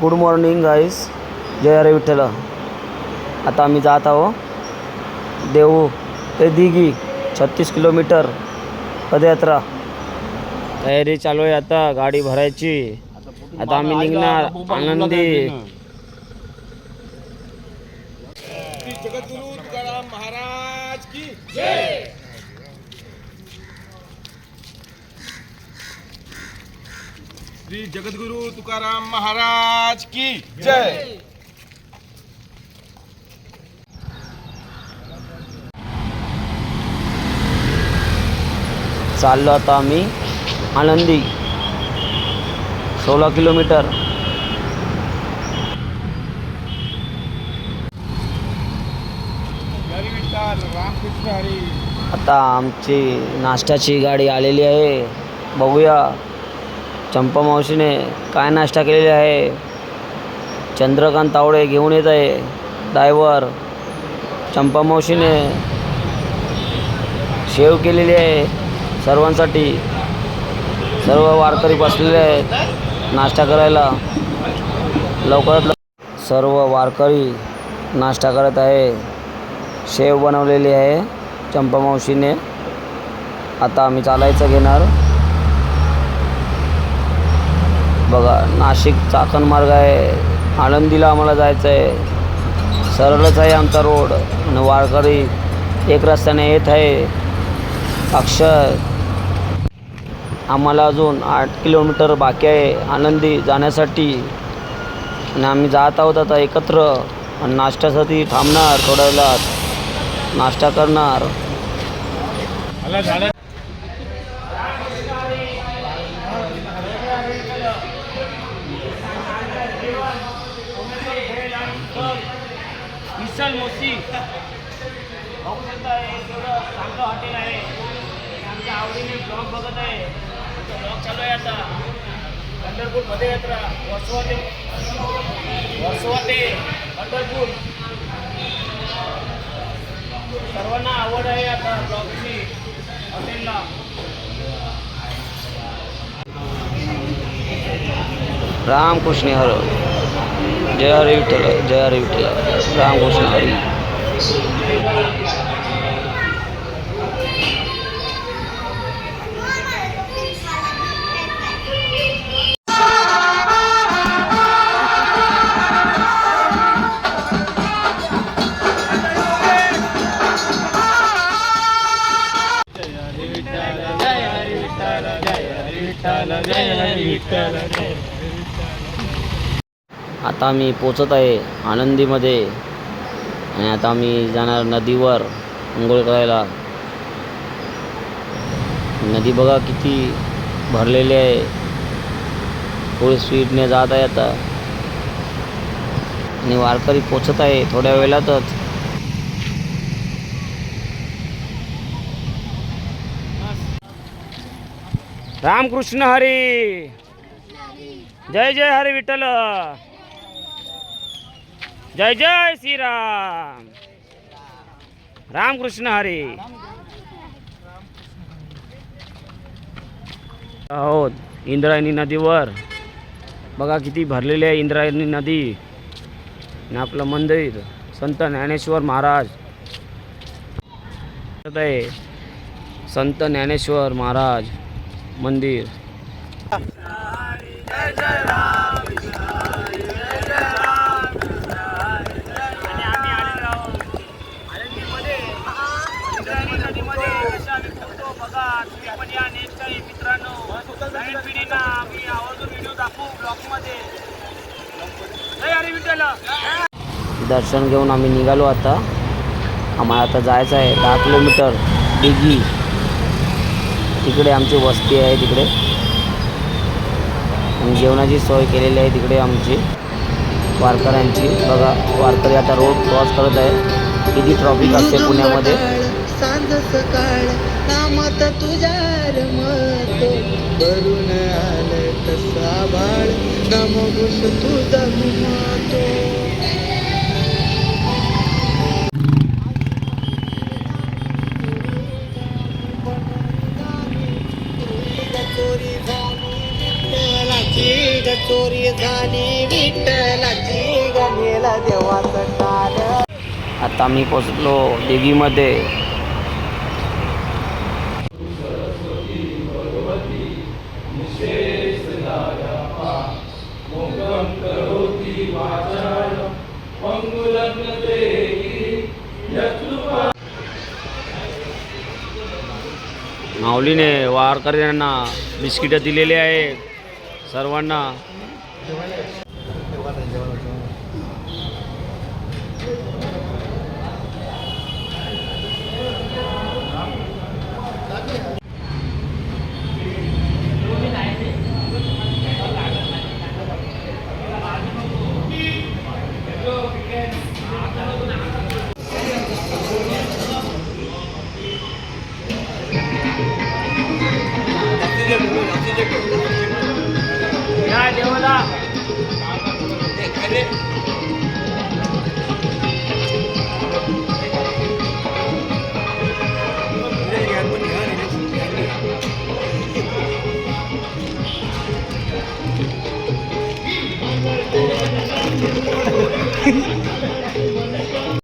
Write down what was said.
Good morning गाईस जय अरे विठ्ठल. आता आम्ही जात आहो देऊ ते दिघी छत्तीस किलोमीटर पदयात्रा. तयारी चालू आहे आता गाडी भरायची. आता आम्ही निघणार आनंदी श्री जगद्गुरु तुकाराम महाराज की श्री जगद्गुरु तुकाराम महाराज की जय। चाललो आता आम्ही आनंदी सोळा किलोमीटर. आता आमची नाश्त्याची गाडी आलेली आहे बघूया. चंपा मावशीने काय नाश्ता केलेला आहे? चंद्रकांत तावडे घेऊन येत आहे डायवर चंपा मावशीने शेव केलेली आहे सर्वांसाठी. सर्व वारकरी बसलेले आहेत नाश्ता करायला. लवकरात लवकर सर्व वारकरी नाश्ता करत आहे. शेव बनवलेली आहे चंपा मावशीने. आता आम्ही चालायचं घेणार. बघा नाशिक चाकण मार्ग आहे. आळंदीला आम्हाला जायचं आहे सरळच आहे आमचा रोड. आणि वारकरी एक रस्त्याने येत आहे. अक्षर आम्हाला अजून आठ किलोमीटर बाकी आहे आनंदी जाण्यासाठी. आणि आम्ही जात आहोत आता एकत्र. आणि नाश्त्यासाठी थांबणार थोड्या वेळात. नाश्ता करणार. विशाल मोसी. बघू शकता हे चांगलं हॉटेल आहे आमच्या आवडीने ब्लॉग बघत आहे ब्लॉग चालू आहे आता पंढरपूर पदयात्रा वर्सोवा ते वर्सोवा ते पंढरपूर सर्वांना आवड आहे आता ब्लॉगची हॉटेलला. रामकृष्ण हर। जय हरे विठ्ठल जय हरे विठ्ठल। रामकृष्ण हरी। आता आम्ही पोचत आहे आनंदीमध्ये. आणि आता आम्ही जाणार नदीवर अंघोळ करायला. नदी बघा किती भरलेली आहे. थोडी स्पीडने जात आहे आता. आणि वारकरी पोचत आहे थोड्या वेळातच. रामकृष्ण हरी. जय जय हरी विठ्ठल. जय जय श्रीराम। रामकृष्ण हरी। आहोत इंद्रायणी नदीवर. बघा किती भरलेली आहे इंद्रायणी नदी. आणि आपलं मंदिर संत ज्ञानेश्वर महाराज. आहे संत ज्ञानेश्वर महाराज मंदिर आणि आम्ही आलेलो आहोत आळंदीमध्ये इंद्रायणी नदीमध्ये कशा आम्ही फिरतो बघा तुम्ही पण या नेक्स्ट टाईम मित्रांनो नवीन पिढींना आम्ही आवर्जून व्हिडिओ दाखवू ब्लॉगमध्ये जय हरी दर्शन घेऊन आम्ही निघालो आता. आम्हाला आता जायचं आहे. दहा किलोमीटर दिघी तिकडे आमची वस्ती आहे तिकडे. आणि जेवणाची सोय केलेली आहे तिकडे आमची. वारकऱ्यांची. बघा वारकरी आता रोड क्रॉस करत आहे. किती ट्रॉफिक असते पुण्यामध्ये. जस काळ नामत तुझ्या रमत. करून आल तसा बाळ नमगुस तुझा घुमतो देवाचं आता मी पोचलो देवीमध्ये. माऊलीने वारकऱ्यांना बिस्किटं दिलेली आहेत. सर्वांना